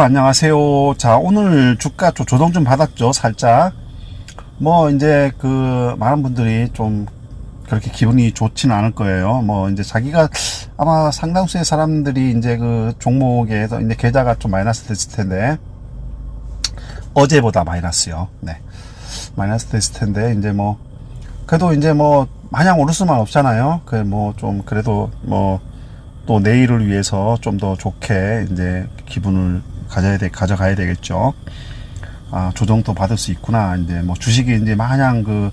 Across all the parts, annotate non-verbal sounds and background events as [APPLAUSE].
안녕하세요. 자, 오늘 주가 좀 조정 좀 받았죠, 살짝. 뭐, 이제 그, 많은 분들이 좀 그렇게 기분이 좋지는 않을 거예요. 뭐, 이제 자기가 아마 상당수의 사람들이 이제 그 종목에서 이제 계좌가 좀 마이너스 됐을 텐데, 어제보다 마이너스요. 네. 마이너스 됐을 텐데, 이제 뭐, 그래도 이제 뭐, 마냥 오를 수만 없잖아요. 그 뭐, 좀, 그래도 뭐, 또 내일을 위해서 좀 더 좋게 이제 기분을 가져야 돼, 가져가야 되겠죠. 아, 조정도 받을 수 있구나. 이제 뭐 주식이 이제 마냥 그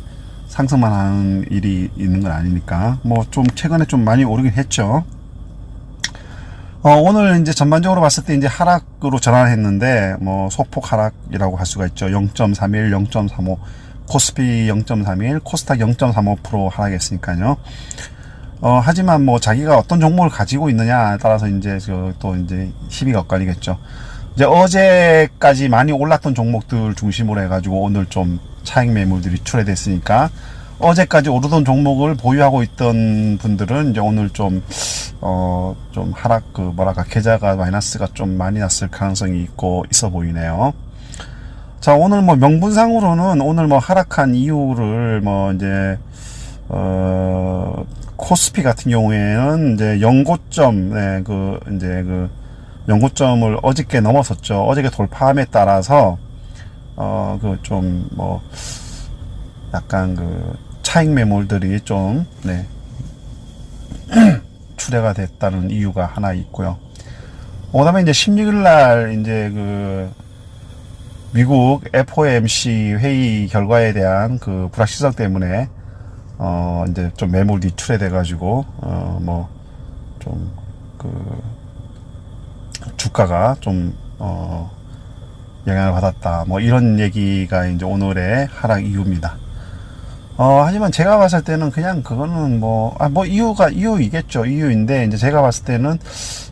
상승만 하는 일이 있는 건 아니니까. 뭐 좀 최근에 좀 많이 오르긴 했죠. 어, 오늘 이제 전반적으로 봤을 때 이제 하락으로 전환했는데, 뭐, 소폭 하락이라고 할 수가 있죠. 0.31, 0.35, 코스피 0.31, 코스닥 0.35% 하락했으니까요. 어, 하지만 뭐 자기가 어떤 종목을 가지고 있느냐에 따라서 이제 그 또 이제 희비가 엇갈리겠죠. 이제 어제까지 많이 올랐던 종목들 중심으로 해가지고 오늘 좀 차익 매물들이 출회됐으니까 어제까지 오르던 종목을 보유하고 있던 분들은 이제 오늘 좀, 어, 좀 하락, 그, 뭐랄까, 계좌가 마이너스가 좀 많이 났을 가능성이 있고 있어 보이네요. 자, 오늘 뭐 명분상으로는 오늘 뭐 하락한 이유를 뭐 이제, 어, 코스피 같은 경우에는 이제 연고점, 네, 그, 이제 그, 연고점을 어저께 넘어섰죠. 어저께 돌파함에 따라서, 어, 그 좀, 뭐, 약간 그, 차익 매물들이 좀, 네, [CLEARS THROAT] 출회가 됐다는 이유가 하나 있고요. 그 다음에 이제 16일 날, 이제 그, 미국 FOMC 회의 결과에 대한 그 불확실성 때문에 어 이제 좀 매물이 출회돼 가지고 어뭐 좀그 주가가 좀 어 영향을 받았다. 뭐 이런 얘기가 이제 오늘의 하락 이유입니다. 어 하지만 제가 봤을 때는 그냥 그거는 뭐 아 뭐 이유가 이유이겠죠. 이유인데 이제 제가 봤을 때는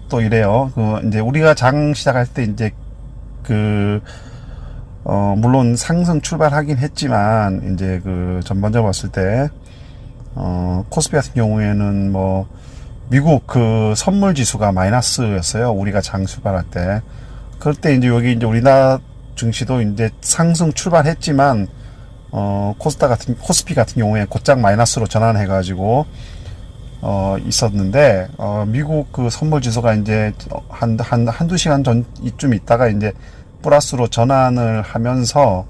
또 이래요. 그 이제 우리가 장 시작할 때 이제 그 어, 물론 상승 출발하긴 했지만, 이제 그 전반적으로 봤을 때, 어, 코스피 같은 경우에는 뭐, 미국 그 선물 지수가 마이너스였어요. 우리가 장 출발할 때. 그럴 때 이제 여기 이제 우리나라 증시도 이제 상승 출발했지만, 어, 코스타 같은, 코스피 같은 경우에 곧장 마이너스로 전환해 가지고, 어, 있었는데, 어, 미국 그 선물 지수가 이제 한, 한, 한 두 시간 전, 이쯤 있다가 이제 플러스로 전환을 하면서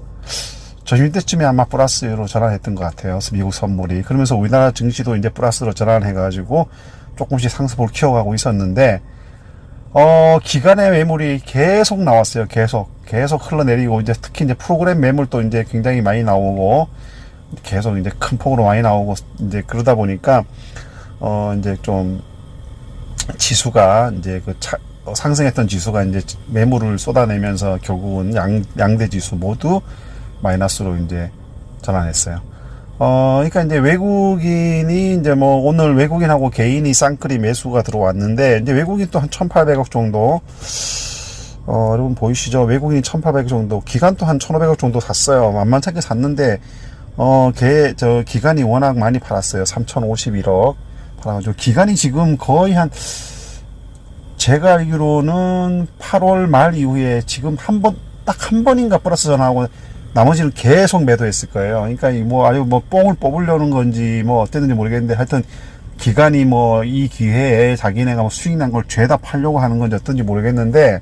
점심 때쯤에 아마 플러스로 전환했던 것 같아요. 미국 선물이. 그러면서 우리나라 증시도 이제 플러스로 전환해 가지고 조금씩 상승폭을 키워가고 있었는데, 어, 기간의 매물이 계속 나왔어요. 계속. 계속 흘러내리고, 이제 특히 이제 프로그램 매물도 이제 굉장히 많이 나오고, 계속 이제 큰 폭으로 많이 나오고, 이제 그러다 보니까, 어, 이제 좀, 지수가 이제 그 차, 어, 상승했던 지수가 이제 매물을 쏟아내면서 결국은 양, 양대 지수 모두 마이너스로 이제 전환했어요. 어, 그러니까 이제 외국인이 이제 뭐 오늘 외국인하고 개인이 쌍끌이 매수가 들어왔는데 이제 외국인 또 한 1,800억 정도 어, 여러분 보이시죠? 외국인이 1,800억 정도, 기간도 한 1,500억 정도 샀어요. 만만찮게 샀는데 어, 개, 저 기간이 워낙 많이 팔았어요. 3,051억 팔아가지고 기간이 지금 거의 한 제가 알기로는 8월 말 이후에 지금 한 번, 딱 한 번인가 플러스 전화하고 나머지는 계속 매도했을 거예요. 그러니까 이뭐 아주 뭐 뽕을 뽑으려는 건지 뭐 어땠는지 모르겠는데 하여튼 기간이 뭐 이 기회에 자기네가 뭐 수익 난 걸 죄다 팔려고 하는 건지 어떤지 모르겠는데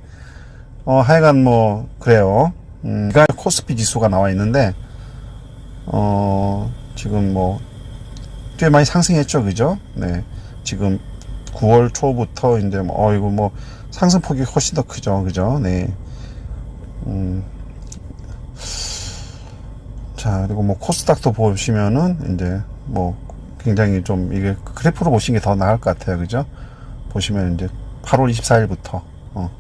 어 하여간 뭐 그래요. 음, 기간 코스피 지수가 나와 있는데 어 지금 뭐 꽤 많이 상승했죠, 그죠? 네. 지금 9월 초부터 이제 뭐 어이구 뭐 상승폭이 훨씬 더 크죠, 그죠? 네. 음. 자 그리고 뭐 코스닥도 보시면은 이제 뭐 굉장히 좀 이게 그래프로 보시는 게 더 나을 것 같아요, 그죠? 보시면 이제 8월 24일부터 어.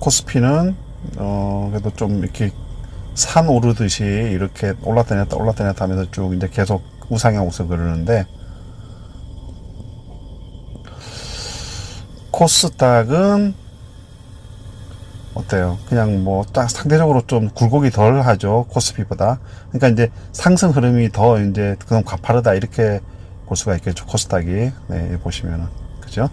코스피는 어 그래도 좀 이렇게 산 오르듯이 이렇게 올랐다 내렸다 올랐다 내렸다 하면서 쭉 이제 계속 우상향 우서 그러는데 코스닥은 어때요? 그냥 뭐 딱 상대적으로 좀 굴곡이 덜 하죠 코스피보다. 그러니까 이제 상승 흐름이 더 이제 그럼 가파르다 이렇게 볼 수가 있겠죠 코스닥이. 네 보시면은 그죠?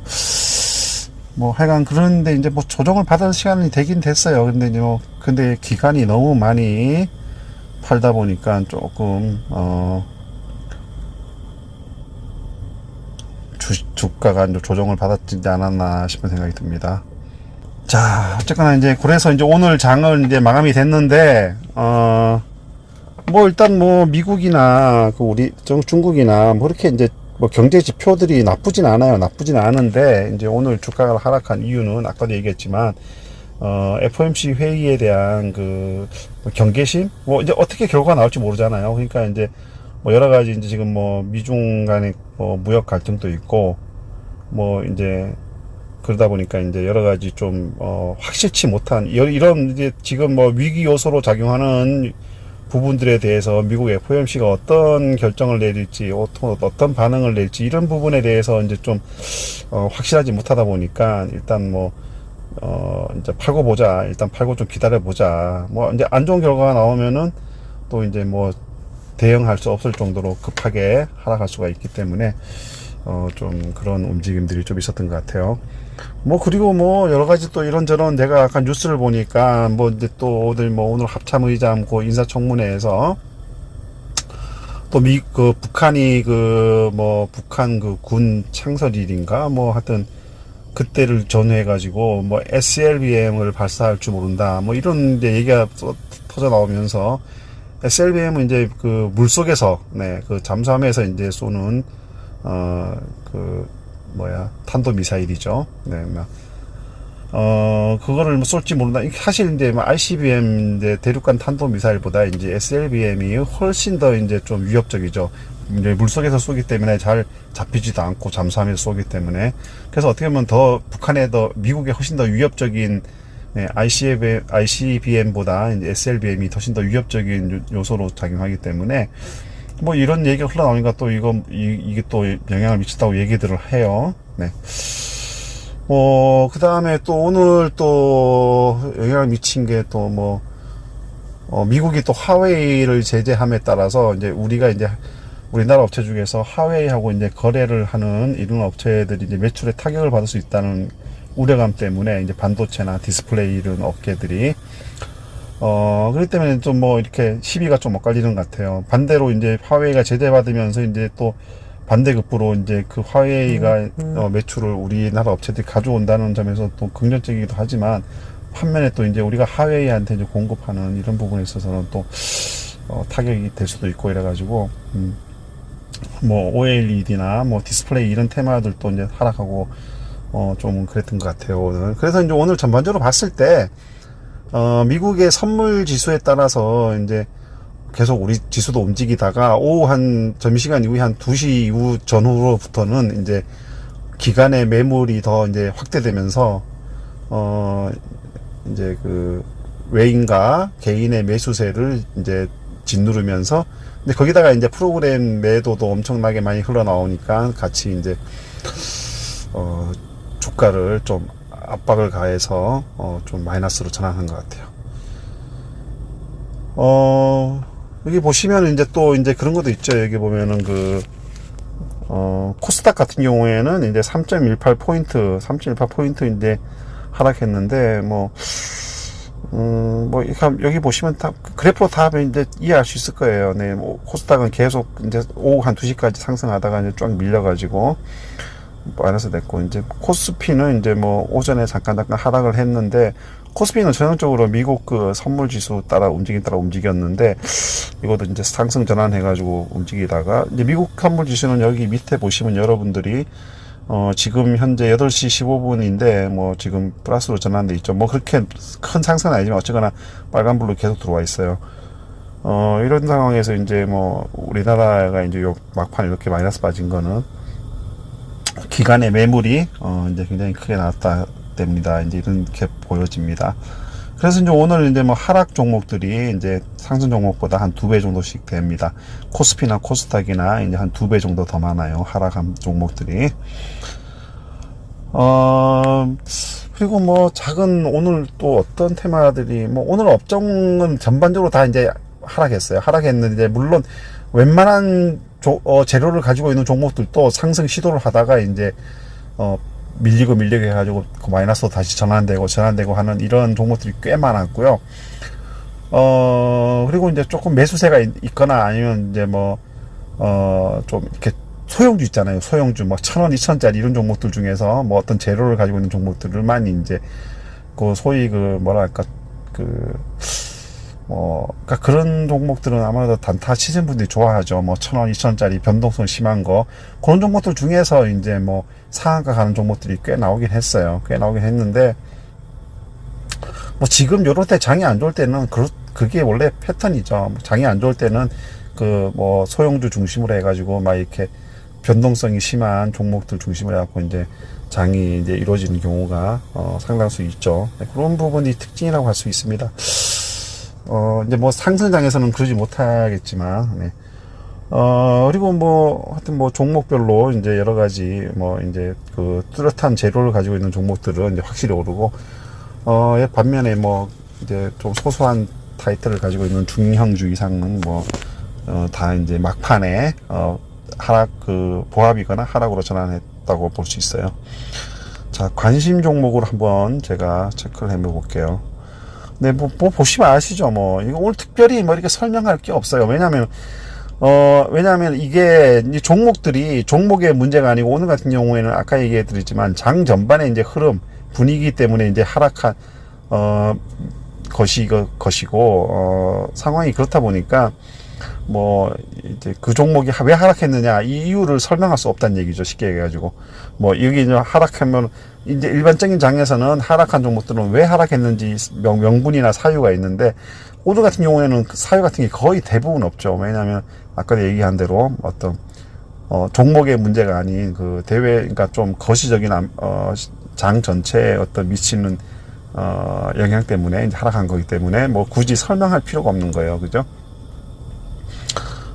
뭐 하여간 그런데 이제 뭐 조정을 받을 시간이 되긴 됐어요. 근데 이제 뭐 근데 기간이 너무 많이 팔다 보니까 조금 어 주, 주가가 조정을 받았지 않았나 싶은 생각이 듭니다. 자, 어쨌거나 이제 그래서 이제 오늘 장은 이제 마감이 됐는데 어 뭐 일단 뭐 미국이나 그 우리 중- 중국이나 뭐 이렇게 이제 뭐 경제 지표들이 나쁘진 않아요. 나쁘진 않은데 이제 오늘 주가가 하락한 이유는 아까도 얘기했지만 어 FOMC 회의에 대한 그 경계심 뭐 이제 어떻게 결과가 나올지 모르잖아요. 그러니까 이제 뭐 여러 가지 이제 지금 뭐 미중 간의 뭐 무역 갈등도 있고 뭐 이제 그러다 보니까 이제 여러 가지 좀 어, 확실치 못한 여- 이런 이제 지금 뭐 위기 요소로 작용하는 부분들에 대해서 미국 FOMC가 어떤 결정을 내릴지 어떤 반응을 낼지 이런 부분에 대해서 이제 좀 어, 확실하지 못하다 보니까 일단 뭐 어, 이제 팔고 보자. 일단 팔고 좀 기다려 보자. 뭐 이제 안 좋은 결과가 나오면은 또 이제 뭐 대응할 수 없을 정도로 급하게 하락할 수가 있기 때문에 어, 좀 그런 움직임들이 좀 있었던 것 같아요. 뭐 그리고 뭐 여러 가지 또 이런저런 내가 아까 뉴스를 보니까 뭐 이제 또 오늘 뭐 오늘 합참의장 그 인사청문회에서 또 미 그 북한이 그 뭐 북한 그 군 창설일인가 뭐 하여튼 그때를 전후해 가지고 뭐 SLBM을 발사할 줄 모른다 뭐 이런 데 얘기가 또 터져 나오면서 SLBM은 이제 그 물속에서 네 그 잠수함에서 이제 쏘는 어 그 뭐야 탄도 미사일이죠. 네, 뭐, 어 그거를 뭐 쏠지 모른다. 사실 이제 뭐 ICBM 이제 대륙간 탄도 미사일보다 이제 SLBM이 훨씬 더 이제 좀 위협적이죠. 이제 물속에서 쏘기 때문에 잘 잡히지도 않고 잠수함에서 쏘기 때문에 그래서 어떻게 보면 더 북한에 더 미국에 훨씬 더 위협적인 네, ICBM, ICBM보다 이제 SLBM이 훨씬 더 위협적인 요- 요소로 작용하기 때문에 뭐 이런 얘기가 흘러나오니까 또 이거 이, 이게 또 영향을 미친다고 얘기들을 해요. 네. 뭐 그다음에 또 오늘 또 영향을 미친 게 또 뭐 어, 미국이 또 하웨이를 제재함에 따라서 이제 우리가 이제 우리나라 업체 중에서 하웨이하고 이제 거래를 하는 이런 업체들이 이제 매출에 타격을 받을 수 있다는 우려감 때문에 이제 반도체나 디스플레이 이런 업계들이 어, 그렇기 때문에 좀 뭐 이렇게 시비가 좀 엇갈리는 것 같아요. 반대로 이제 화웨이가 제재받으면서 이제 또 반대급부로 이제 그 화웨이가 어, 매출을 우리나라 업체들이 가져온다는 점에서 또 긍정적이기도 하지만 반면에 또 이제 우리가 하웨이한테 이제 공급하는 이런 부분에 있어서는 또 어, 타격이 될 수도 있고 이래가지고 음, 뭐 OLED나 뭐 디스플레이 이런 테마들도 이제 하락하고 어, 좀 그랬던 것 같아요 오늘. 그래서 이제 오늘 전반적으로 봤을 때 어, 미국의 선물 지수에 따라서 이제 계속 우리 지수도 움직이다가 오후 한 점심시간 이후에 한 2시 이후 전후로부터는 이제 기간의 매물이 더 이제 확대되면서 어 이제 그 외인과 개인의 매수세를 이제 짓누르면서 근데 거기다가 이제 프로그램 매도도 엄청나게 많이 흘러나오니까 같이 이제 어 주가를 좀 압박을 가해서 어, 좀 마이너스로 전환한 것 같아요. 어, 여기 보시면 이제 또 이제 그런 것도 있죠. 여기 보면은 그, 어, 코스닥 같은 경우에는 이제 3.18 포인트, 3.18 포인트인데 하락했는데, 뭐, 음, 뭐, 여기 보시면 다, 그래프로 다 이제 이해할 수 있을 거예요. 네, 뭐, 코스닥은 계속 이제 오후 한 2시까지 상승하다가 이제 쫙 밀려가지고, 마이너스 됐고 이제 코스피는 이제 뭐 오전에 잠깐 잠깐 하락을 했는데 코스피는 전형적으로 미국 그 선물 지수 따라 움직임 따라 움직였는데 이것도 이제 상승 전환해 가지고 움직이다가 이제 미국 선물 지수는 여기 밑에 보시면 여러분들이 어 지금 현재 8시 15분인데 뭐 지금 플러스로 전환돼 있죠. 뭐 그렇게 큰 상승은 아니지만 어쨌거나 빨간 불로 계속 들어와 있어요. 어 이런 상황에서 이제 뭐 우리나라가 이제 요 막판 이렇게 마이너스 빠진 거는 기간의 매물이 어 이제 굉장히 크게 나왔다 됩니다. 이제 이렇게 보여집니다. 그래서 이제 오늘 이제 뭐 하락 종목들이 이제 상승 종목보다 한 두 배 정도씩 됩니다. 코스피나 코스닥이나 이제 한 두 배 정도 더 많아요. 하락한 종목들이. 어, 그리고 뭐 작은 오늘 또 어떤 테마들이 뭐 오늘 업종은 전반적으로 다 이제 하락했어요. 하락했는데 물론 웬만한 조, 어, 재료를 가지고 있는 종목들도 상승 시도를 하다가 이제 어, 밀리고 밀리고 해가지고 그 마이너스로 다시 전환되고 전환되고 하는 이런 종목들이 꽤 많았고요. 어, 그리고 이제 조금 매수세가 있, 있거나 아니면 이제 뭐, 어, 좀 이렇게 소형주 있잖아요. 소형주 뭐천 원, 이천 짜리 이런 종목들 중에서 뭐 어떤 재료를 가지고 있는 종목들을만 이제 그 소위 그 뭐랄까 그 뭐, 그니까 그런 종목들은 아무래도 단타 치신 분들이 좋아하죠. 뭐, 천 원, 이천 원짜리 변동성 심한 거. 그런 종목들 중에서 이제 뭐, 상한가 가는 종목들이 꽤 나오긴 했어요. 꽤 나오긴 했는데, 뭐, 지금 요럴 때 장이 안 좋을 때는, 그, 그게 원래 패턴이죠. 뭐 장이 안 좋을 때는, 그, 뭐, 소형주 중심으로 해가지고, 막 이렇게 변동성이 심한 종목들 중심으로 해갖고, 이제, 장이 이제 이루어지는 경우가, 어, 상당수 있죠. 네, 그런 부분이 특징이라고 할 수 있습니다. 어, 이제 뭐 상승장에서는 그러지 못하겠지만, 네. 어, 그리고 뭐, 하여튼 뭐 종목별로 이제 여러 가지 뭐 이제 그 뚜렷한 재료를 가지고 있는 종목들은 이제 확실히 오르고, 어, 예, 반면에 뭐 이제 좀 소소한 타이틀을 가지고 있는 중형주 이상은 뭐, 어, 다 이제 막판에, 어, 하락, 그, 보합이거나 하락으로 전환했다고 볼 수 있어요. 자, 관심 종목으로 한번 제가 체크를 해 볼게요. 네, 뭐, 뭐 보시면 아시죠, 뭐 이거 오늘 특별히 뭐 이렇게 설명할 게 없어요. 왜냐하면 어 왜냐하면 이게 이 종목들이 종목의 문제가 아니고 오늘 같은 경우에는 아까 얘기해 드렸지만 장 전반의 이제 흐름 분위기 때문에 이제 하락한 어 것이 그 것이고 어 상황이 그렇다 보니까 뭐 이제 그 종목이 하- 왜 하락했느냐 이 이유를 설명할 수 없다는 얘기죠 쉽게 얘기해가지고. 뭐 여기 이제 하락하면 이제 일반적인 장에서는 하락한 종목들은 왜 하락했는지 명, 명분이나 사유가 있는데 오늘 같은 경우에는 그 사유 같은 게 거의 대부분 없죠. 왜냐하면 아까 얘기한 대로 어떤 어, 종목의 문제가 아닌 그 대회 그러니까 좀 거시적인 암- 어, 장 전체에 어떤 미치는 어, 영향 때문에 하락한 거기 때문에 뭐 굳이 설명할 필요가 없는 거예요. 그죠?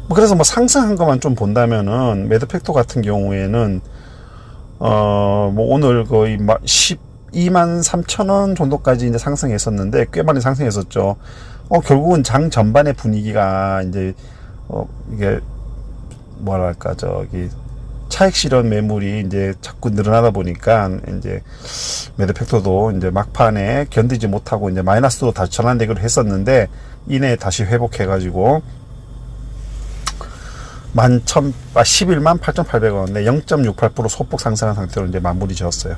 뭐 그래서 뭐 상승한 것만 좀 본다면은 매드팩토 같은 경우에는 어 뭐 오늘 거의 막 12만 3천 원 정도까지 이제 상승했었는데 꽤 많이 상승했었죠. 어 결국은 장 전반의 분위기가 이제 어 이게 뭐랄까 저기 차익 실현 매물이 이제 자꾸 늘어나다 보니까 이제 매드팩토도 이제 막판에 견디지 못하고 이제 마이너스로 다시 전환되기로 했었는데 이내 다시 회복해가지고 만 천, 아, 11만 8,800원, 네, 0.68% 소폭 상승한 상태로 이제 마무리 지었어요.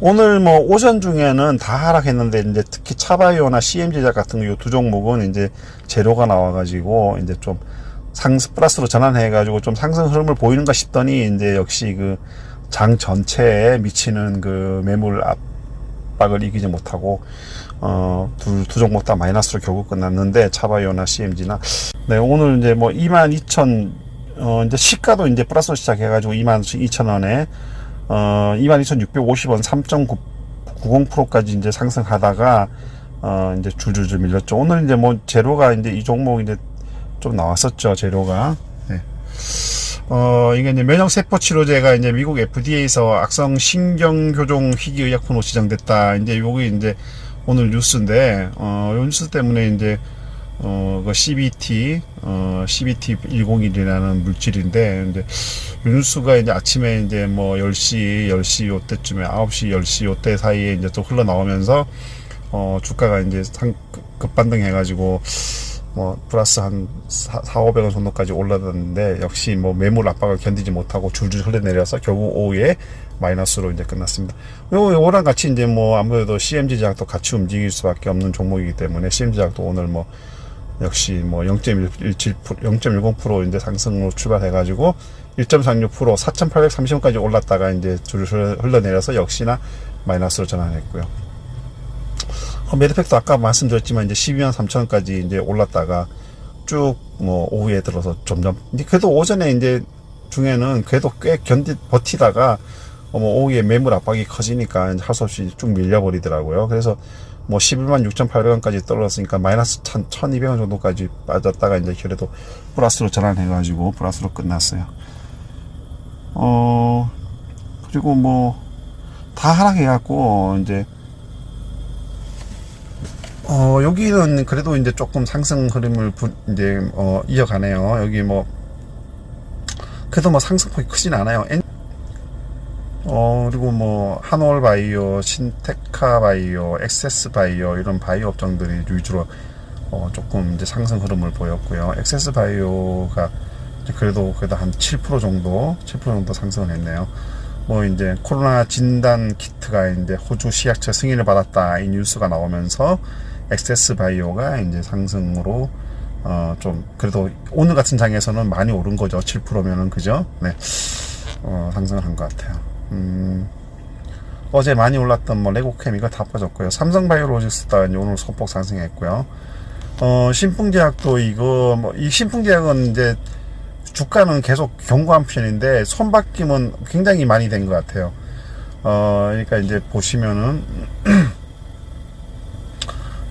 오늘 뭐 오전 중에는 다 하락했는데 이제 특히 차바이오나 CM제작 같은 이두 종목은 이제 재료가 나와가지고 이제 좀 상승 플러스로 전환해가지고 좀 상승 흐름을 보이는가 싶더니 이제 역시 그 장 전체에 미치는 그 매물 압박을 이기지 못하고 어, 두, 두 종목 다 마이너스로 결국 끝났는데 차바이오나 CMG나 네, 오늘 이제 뭐 22,000 어, 이제 시가도 이제 플러스로 시작해가지고 22,000원에 어, 22,650원 3.90%까지 이제 상승하다가 어, 이제 줄줄줄 밀렸죠. 오늘 이제 뭐 재료가 이제 이 종목 이제 좀 나왔었죠. 재료가. 네. 어, 이게 이제 면역 세포 치료제가 이제 미국 FDA에서 악성 신경 교종 희귀 의약품으로 지정됐다. 이제 요게 이제 오늘 뉴스인데, 어, 요 뉴스 때문에 이제, 어, 그 CBT, 어, CBT101이라는 물질인데, 이제, 요 뉴스가 이제 아침에 이제 뭐 10시, 10시 요때쯤에 9시, 10시 요때 사이에 이제 또 흘러나오면서, 어, 주가가 이제 상, 급- 급반등 해가지고, 뭐 플러스 한 4, 500원 정도까지 올라갔는데 역시 뭐 매물 압박을 견디지 못하고 줄줄 흘러내려서 결국 오후에 마이너스로 이제 끝났습니다. 요 요거랑 같이 이제 뭐 아무래도 CMG 제약도 같이 움직일 수밖에 없는 종목이기 때문에 CMG 제약도 오늘 뭐 역시 뭐 0.17% 0.10% 이제 상승으로 출발해가지고 1.36% 4,830원까지 올랐다가 이제 줄줄 흘러내려서 역시나 마이너스로 전환했고요. 어, 매드팩도 아까 말씀드렸지만 이제 12만 3천원까지 이제 올랐다가 쭉 뭐 오후에 들어서 점점 그래도 오전에 이제 중에는 그래도 꽤 견디 버티다가 어, 뭐 오후에 매물 압박이 커지니까 할 수 없이 쭉 밀려버리더라고요. 그래서 뭐 11만 6,800원까지 떨어졌으니까 마이너스 1 1,200원 정도까지 빠졌다가 이제 그래도 플러스로 전환해가지고 플러스로 끝났어요. 어 그리고 뭐 다 하락해갖고 이제 어, 여기는 그래도 이제 조금 상승 흐름을 부, 이제, 어, 이어가네요. 여기 뭐, 그래도 뭐 상승폭이 크진 않아요. 어, 그리고 뭐, 한올 바이오, 신테카 바이오, 엑세스 바이오, 이런 바이오 업종들이 위주로 어, 조금 이제 상승 흐름을 보였고요. 엑세스 바이오가 그래도 그래도 한 7% 정도, 7% 정도 상승을 했네요. 뭐 이제 코로나 진단 키트가 이제 호주 시약처 승인을 받았다 이 뉴스가 나오면서 엑세스 바이오가 이제 상승으로 어 좀 그래도 오늘 같은 장에서는 많이 오른 거죠 7%면은 그죠? 네, 어 상승을 한 것 같아요. 음. 어제 많이 올랐던 뭐 레고캠 이거 다 빠졌고요. 삼성바이오로직스가 이제 오늘 소폭 상승했고요. 어 신풍제약도 이거 뭐 이 신풍제약은 이제 주가는 계속 견고한 편인데 손바뀜은 굉장히 많이 된 것 같아요. 어, 그러니까 이제 보시면은 [CLEARS THROAT]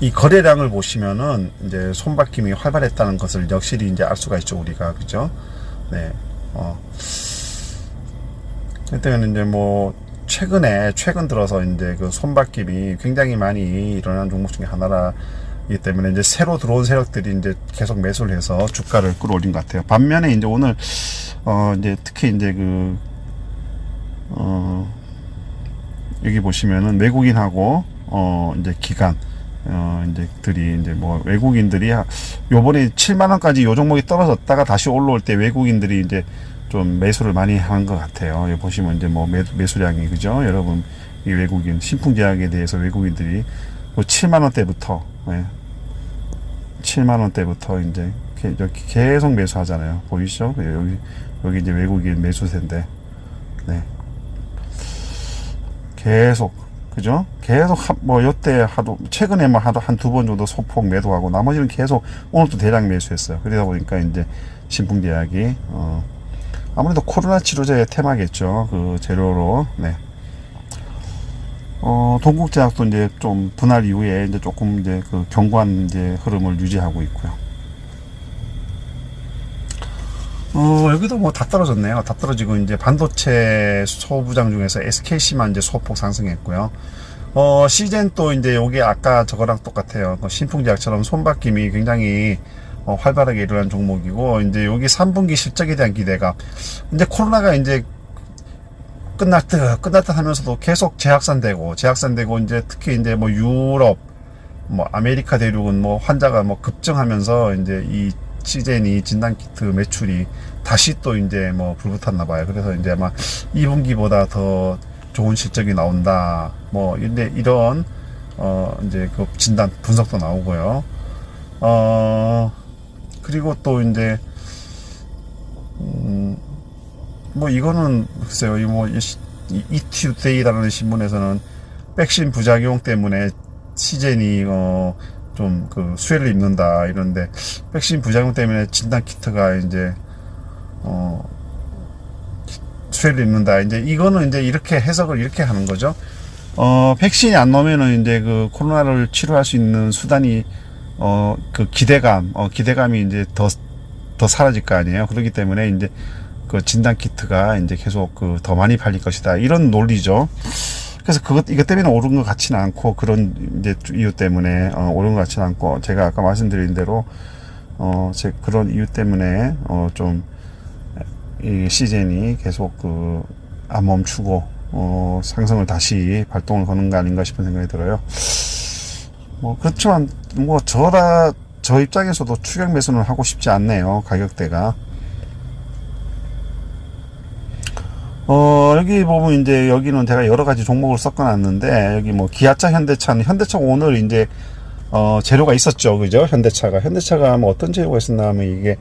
이 거래량을 보시면은 이제 손바뀜이 활발했다는 것을 역실히 이제 알 수가 있죠 우리가 그죠? 네. 어. 그때는 이제 뭐 최근에 최근 들어서 이제 그 손바뀜이 굉장히 많이 일어난 종목 중에 하나라. 이기 때문에 이제 새로 들어온 세력들이 이제 계속 매수를 해서 주가를 끌어올린 것 같아요. 반면에 이제 오늘 어 이제 특히 이제 그 어 여기 보시면은 외국인하고 어 이제 기관 어 이제 들이 이제 뭐 외국인들이 하- 요번에 7만 원까지 요 종목이 떨어졌다가 다시 올라올 때 외국인들이 이제 좀 매수를 많이 한 것 같아요. 여기 보시면 이제 뭐 매, 매수량이 그죠? 여러분 이 외국인 신풍 제약에 대해서 외국인들이 뭐 7만 원대부터 예. 7만 원대부터 이제 계속 매수하잖아요. 보이시죠? 예, 여기 여기 이제 외국인 매수세인데, 네. 계속 그죠? 계속 하, 뭐 요때 하도 최근에 뭐 하도 한 두 번 정도 소폭 매도하고 나머지는 계속 오늘도 대량 매수했어요. 그러다 보니까 이제 신풍 제약이 어 아무래도 코로나 치료제의 테마겠죠. 그 재료로 네. 어, 동국제약도 이제 좀 분할 이후에 이제 조금 이제 그 견고한 이제 흐름을 유지하고 있고요. 어, 여기도 뭐 다 떨어졌네요. 다 떨어지고 이제 반도체 소부장 중에서 SKC만 이제 소폭 상승했고요. 어, 시젠 또 이제 요게 아까 저거랑 똑같아요. 그 신풍제약처럼 손바뀜이 굉장히 어, 활발하게 일어난 종목이고 이제 여기 3분기 실적에 대한 기대가 이제 코로나가 이제 끝날 듯 끝날 듯 하면서도 계속 재확산되고 재확산되고 이제 특히 이제 뭐 유럽 뭐 아메리카 대륙은 뭐 환자가 뭐 급증하면서 이제 이 시젠이 진단 키트 매출이 다시 또 이제 뭐 불붙었나 봐요. 그래서 이제 아마 2분기보다 더 좋은 실적이 나온다. 뭐 근데 이런 어 이제 그 진단 분석도 나오고요. 어 그리고 또 이제 음, 뭐 이거는 글쎄요, 이뭐 이티데이라는 신문에서는 백신 부작용 때문에 시젠이 어 좀 그 수혜를 입는다 이런데 백신 부작용 때문에 진단 키트가 이제 어 수혜를 입는다 이제 이거는 이제 이렇게 해석을 이렇게 하는 거죠. 어 백신이 안 나오면은 이제 그 코로나를 치료할 수 있는 수단이 어 그 기대감 어 기대감이 이제 더 더 사라질 거 아니에요. 그렇기 때문에 이제 그 진단 키트가 이제 계속 그 더 많이 팔릴 것이다. 이런 논리죠. 그래서 그것 이것 때문에 오른 것 같지는 않고 그런 이제 이유 때문에 어, 오른 것 같지는 않고 제가 아까 말씀드린 대로 어 제 그런 이유 때문에 어 좀 이 시즌이 계속 그 안 멈추고 어 상승을 다시 발동을 거는 거 아닌가 싶은 생각이 들어요. 뭐 그렇지만 뭐 저라 저 입장에서도 추격 매수는 하고 싶지 않네요. 가격대가. 어, 여기 보면 이제 여기는 제가 여러 가지 종목을 섞어 놨는데, 여기 뭐 기아차, 현대차는, 현대차 오늘 이제, 어, 재료가 있었죠. 그죠? 현대차가. 현대차가 뭐 어떤 재료가 있었나 하면 이게,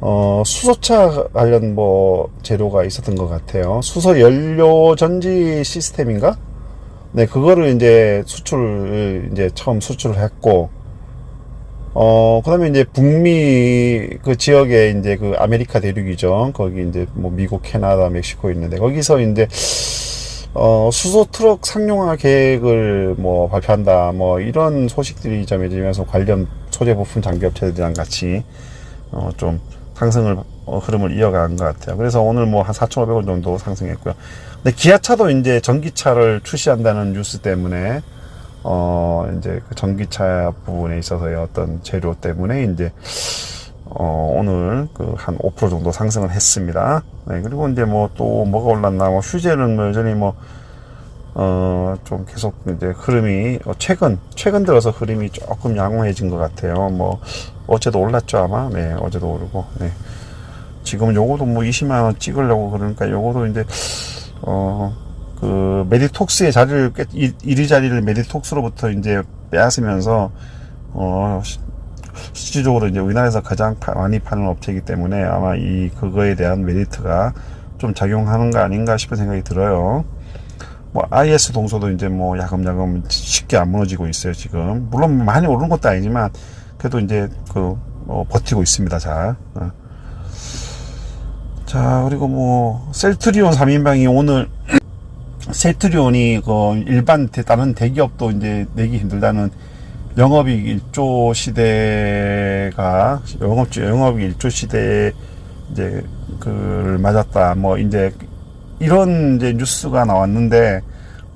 어, 수소차 관련 뭐 재료가 있었던 것 같아요. 수소 연료 전지 시스템인가? 네, 그거를 이제 수출을 이제 처음 수출을 했고, 어, 그 다음에 이제 북미 그 지역에 이제 그 아메리카 대륙이죠. 거기 이제 뭐 미국, 캐나다, 멕시코 있는데 거기서 이제 어, 수소 트럭 상용화 계획을 뭐 발표한다. 뭐 이런 소식들이 전해지면서 관련 소재 부품 장비 업체들이랑 같이 어, 좀 상승을 어, 흐름을 이어간 것 같아요. 그래서 오늘 뭐 한 4,500원 정도 상승했고요. 근데 기아차도 이제 전기차를 출시한다는 뉴스 때문에 어, 이제 그 전기차 부분에 있어서의 어떤 재료 때문에 이제 어, 오늘 그 한 5% 정도 상승을 했습니다. 네, 그리고 이제 뭐 또 뭐가 올랐나, 뭐 휴재는 뭐 여전히 뭐, 어, 좀 계속 이제 흐름이, 어, 최근, 최근 들어서 흐름이 조금 양호해진 것 같아요. 뭐, 어제도 올랐죠, 아마? 네, 어제도 오르고, 네. 지금은 요거도 뭐 20만원 찍으려고 그러니까 요거도 이제, 어, 그, 메디톡스의 자리를, 꽤- 이- 이리 자리를 메디톡스로부터 이제 빼앗으면서, 어, 시- 실질적으로 이제 우리나라에서 가장 파- 많이 파는 업체이기 때문에 아마 이 그거에 대한 메리트가 좀 작용하는 거 아닌가 싶은 생각이 들어요. 뭐 IS 동서도 이제 뭐 야금야금 쉽게 안 무너지고 있어요 지금. 물론 많이 오른 것도 아니지만 그래도 이제 그 어, 버티고 있습니다 잘. 어. 자 그리고 뭐 셀트리온 3인방이 오늘 [CLEARS THROAT] 셀트리온이 그 일반 대- 다른 대기업도 이제 내기 힘들다는 영업이익 1조 시대가 영업 영업이익 1조 시대 이제 그를 맞았다. 뭐 이제 이런 이제 뉴스가 나왔는데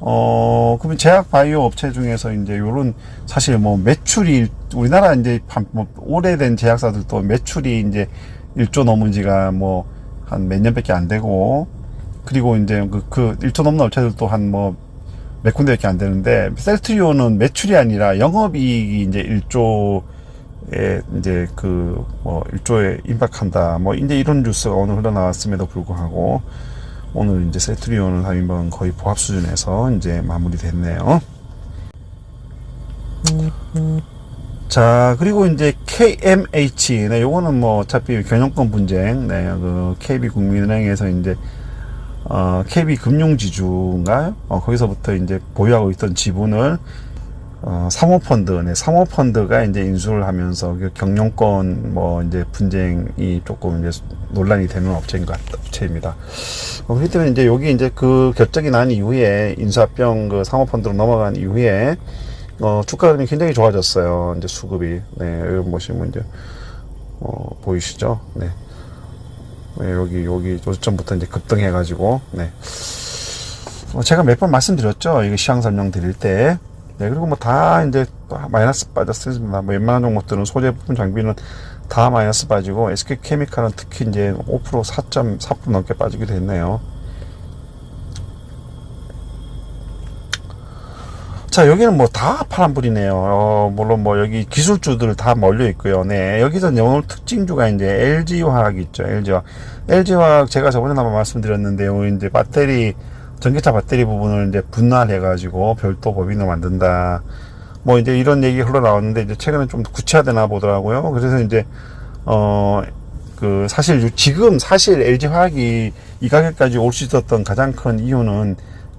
어 그러면 제약 바이오 업체 중에서 이제 요런 사실 뭐 매출이 우리나라 이제 판- 뭐 오래된 제약사들도 매출이 이제 1조 넘은 지가 뭐 한 몇 년밖에 안 되고 그리고 이제 그, 그 1조 넘는 업체들도 한 뭐 몇 군데밖에 안 되는데 셀트리온은 매출이 아니라 영업이익이 이제 1조에 이제 그 뭐 1조에 임박한다 뭐 이제 이런 뉴스가 오늘 흘러나왔음에도 불구하고 오늘 이제 셀트리온을 하면 거의 보합 수준에서 이제 마무리됐네요. 자 그리고 이제 KMH 네 요거는 뭐 어차피 경영권 분쟁 네 그 KB 국민은행에서 이제 어, KB 금융지주인가요? 어, 거기서부터 이제 보유하고 있던 지분을 어, 사모펀드, 네, 사모펀드가 이제 인수를 하면서 그 경영권 뭐 이제 분쟁이 조금 이제 논란이 되는 업체인 것 같, 업체입니다. 어, 그렇기 때문에 이제 여기 이제 그 결정이 난 이후에 인수합병 그 사모펀드로 넘어간 이후에 어, 주가 흐름이 굉장히 좋아졌어요. 이제 수급이. 네, 여기 보시면 이제 어, 보이시죠? 네. 네, 여기 여기 요점부터 이제 급등해가지고 네. 어, 제가 몇 번 말씀드렸죠. 이거 시황 설명 드릴 때. 네, 그리고 뭐 다 이제 또 마이너스 빠졌습니다. 뭐 웬만한 종목들은 소재 부품 장비는 다 마이너스 빠지고 SK 케미칼은 특히 이제 5% 4.4% 넘게 빠지기도 했네요. 자 여기는 뭐 다 파란불이네요. 어, 물론 뭐 여기 기술주들 다 몰려 있고요. 네 여기서 오늘 특징주가 이제 LG 화학 있죠. LG 화학. LG 화학 제가 저번에 한번 말씀드렸는데요. 이제 배터리 전기차 배터리 부분을 이제 분할해 가지고 별도 법인을 만든다. 뭐 이제 이런 얘기 흘러나왔는데 이제 최근에 좀 구체화되나 보더라고요. 그래서 이제 어. 그 사실 요- 지금 사실 LG 화학이 이 가격까지 올 수 있었던 가장 큰 이유는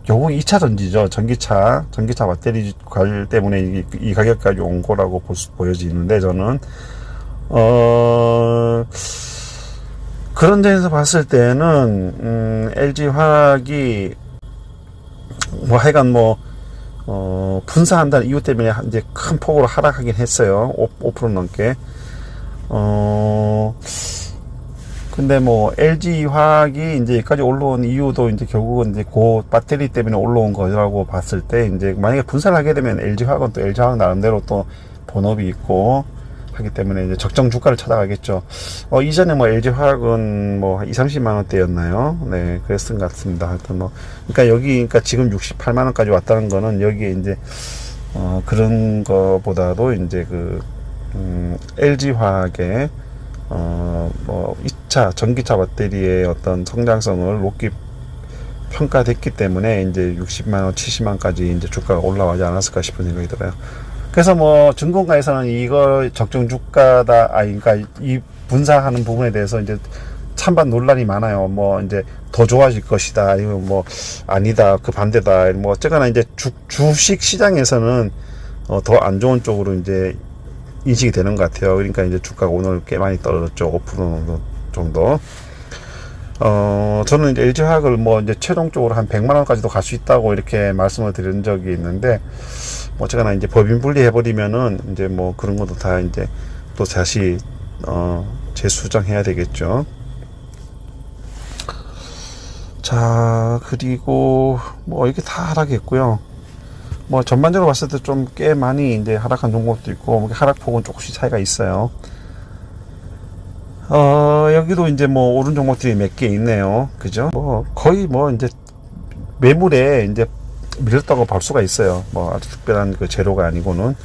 결국 2차 전지죠. 전기차, 전기차 배터리 관리 때문에 이, 이 가격까지 온 거라고 볼 수, 보여지는데, 저는, 어, 그런 점에서 봤을 때는, 음, LG 화학이, 뭐 하여간 뭐, 어, 분사한다는 이유 때문에 한- 이제 큰 폭으로 하락하긴 했어요. 5, 5% 넘게. 어, 근데 뭐 LG 화학이 이제 여기까지 올라온 이유도 이제 결국은 이제 그 배터리 때문에 올라온 거라고 봤을 때 이제 만약에 분산을 하게 되면 LG 화학은 또 LG 화학 나름대로 또 본업이 있고 하기 때문에 이제 적정 주가를 찾아가겠죠. 어, 이전에 뭐 LG 화학은 뭐 2, 30만 원대였나요? 네, 그랬던 것 같습니다. 하여튼 뭐, 그러니까 여기, 그러니까 지금 68만 원까지 왔다는 거는 여기에 이제, 어, 그런 거보다도 이제 그, 음, LG 화학의 어, 뭐, 2차 전기차 배터리의 어떤 성장성을 높게 평가됐기 때문에 이제 60만 원, 70만 까지 이제 주가가 올라가지 않았을까 싶은 생각이 들어요. 그래서 뭐, 증권가에서는 이거 적정 주가다, 아, 그러니까 이 분사하는 부분에 대해서 이제 찬반 논란이 많아요. 뭐, 이제 더 좋아질 것이다. 아니면 뭐, 아니다. 그 반대다. 뭐, 어쨌거나 이제 주, 주식 시장에서는 어, 더 안 좋은 쪽으로 이제 인식이 되는 것 같아요. 그러니까 이제 주가가 오늘 꽤 많이 떨어졌죠. 5% 정도. 어, 저는 이제 LG화학을 뭐 이제 최종 적으로 한 100만 원까지도 갈 수 있다고 이렇게 말씀을 드린 적이 있는데, 뭐 어쨌거나 이제 법인 분리해 버리면은 이제 뭐 그런 것도 다 이제 또 다시, 어, 재수정해야 되겠죠. 자, 그리고 뭐 이게 다 하락했고요. 뭐 전반적으로 봤을 때 좀 꽤 많이 이제 하락한 종목도 있고 뭐 하락폭은 조금씩 차이가 있어요. 어, 여기도 이제 뭐 오른 종목들이 몇 개 있네요. 그죠? 뭐 거의 뭐 이제 매물에 이제 밀렸다고 볼 수가 있어요. 뭐 아주 특별한 그 재료가 아니고는.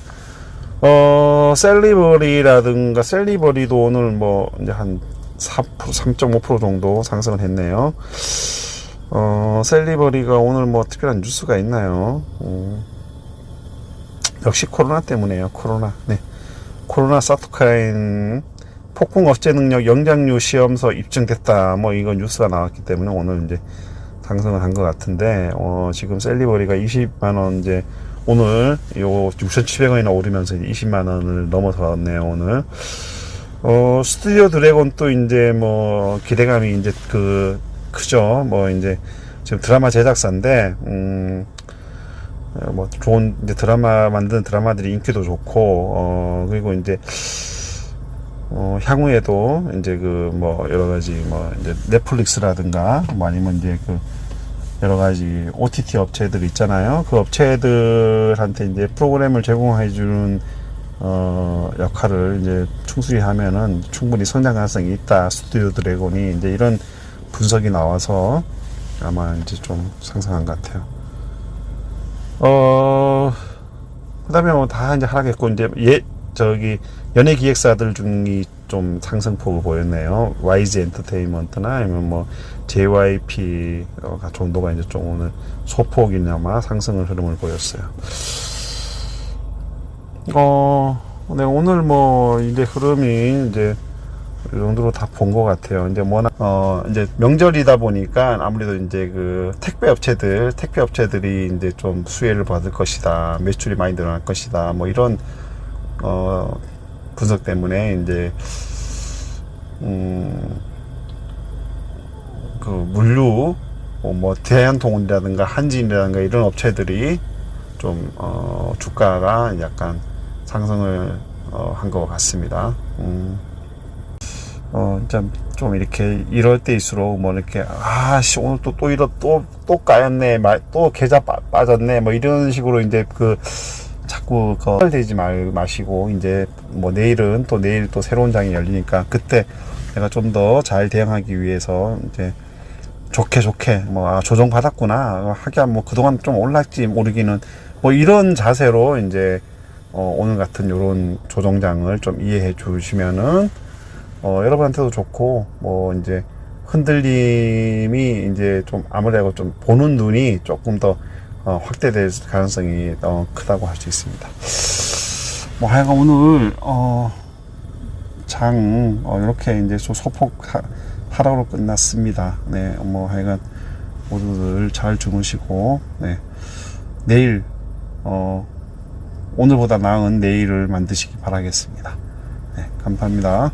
어, 셀리버리라든가 셀리버리도 오늘 뭐 이제 한 4%, 3.5% 정도 상승을 했네요. 어, 셀리버리가 오늘 뭐 특별한 뉴스가 있나요? 음, 역시 코로나 때문에요. 코로나. 네. 코로나 사토카인 폭풍 억제 능력 영장류 시험서 입증됐다. 뭐 이거 뉴스가 나왔기 때문에 오늘 이제 상승을 한 것 같은데 어, 지금 셀리버리가 20만 원 이제 오늘 요 6,700원이나 오르면서 이제 20만 원을 넘어섰네요 오늘. 어 스튜디오 드래곤 또 이제 뭐 기대감이 이제 그 크죠. 뭐 이제 지금 드라마 제작사인데 음. 어, 뭐 좋은 이제 드라마 만드는 드라마들이 인기도 좋고 어 그리고 이제 어 향후에도 이제 그 뭐 여러 가지 뭐 이제 넷플릭스라든가 뭐 아니면 이제 그 여러 가지 OTT 업체들 있잖아요. 그 업체들한테 이제 프로그램을 제공해 주는 어 역할을 이제 충실히 하면은 충분히 성장 가능성이 있다. 스튜디오 드래곤이 이제 이런 분석이 나와서 아마 이제 좀 상승한 것 같아요. 어, 그 다음에 뭐 다 이제 하락했고, 이제 예, 저기, 연예 기획사들 중이 좀 상승폭을 보였네요. YG 엔터테인먼트나 아니면 뭐, JYP가 정도가 이제 좀 오늘 소폭이나마 상승을 흐름을 보였어요. 어, 네, 오늘 뭐, 이제 흐름이 이제, 이 정도로 다 본 것 같아요. 이제 워낙 어 이제 명절이다 보니까 아무래도 이제 그 택배 업체들 택배 업체들이 이제 좀 수혜를 받을 것이다. 매출이 많이 늘어날 것이다. 뭐 이런 어 분석 때문에 이제 음그 물류 뭐, 뭐 대한통운이라든가 한진이라든가 이런 업체들이 좀 어, 주가가 약간 상승을 어, 한 것 같습니다. 음. 어, 참, 좀 이렇게, 이럴 때일수록, 뭐, 이렇게, 아, 씨, 오늘 또, 또 이러, 또, 또 까였네, 마, 또 계좌 빠, 빠졌네, 뭐, 이런 식으로, 이제, 그, 자꾸, 그, 되지 말, 마시고, 이제, 뭐, 내일은 또 내일 또 새로운 장이 열리니까, 그때 내가 좀 더 잘 대응하기 위해서, 이제, 좋게 좋게, 뭐, 아, 조정 받았구나. 하기야, 뭐, 그동안 좀 올랐지, 모르기는, 뭐, 이런 자세로, 이제, 어, 오늘 같은 요런 조정장을 좀 이해해 주시면은, 어, 여러분한테도 좋고, 뭐, 이제, 흔들림이 이제 좀 아무래도 좀 보는 눈이 조금 더 어, 확대될 가능성이 어, 크다고 할 수 있습니다. 뭐, 하여간 오늘, 어, 장, 어, 이렇게 이제 좀 소폭 하, 하락으로 끝났습니다. 네, 뭐, 하여간 모두들 잘 주무시고, 네, 내일, 어, 오늘보다 나은 내일을 만드시기 바라겠습니다. 네, 감사합니다.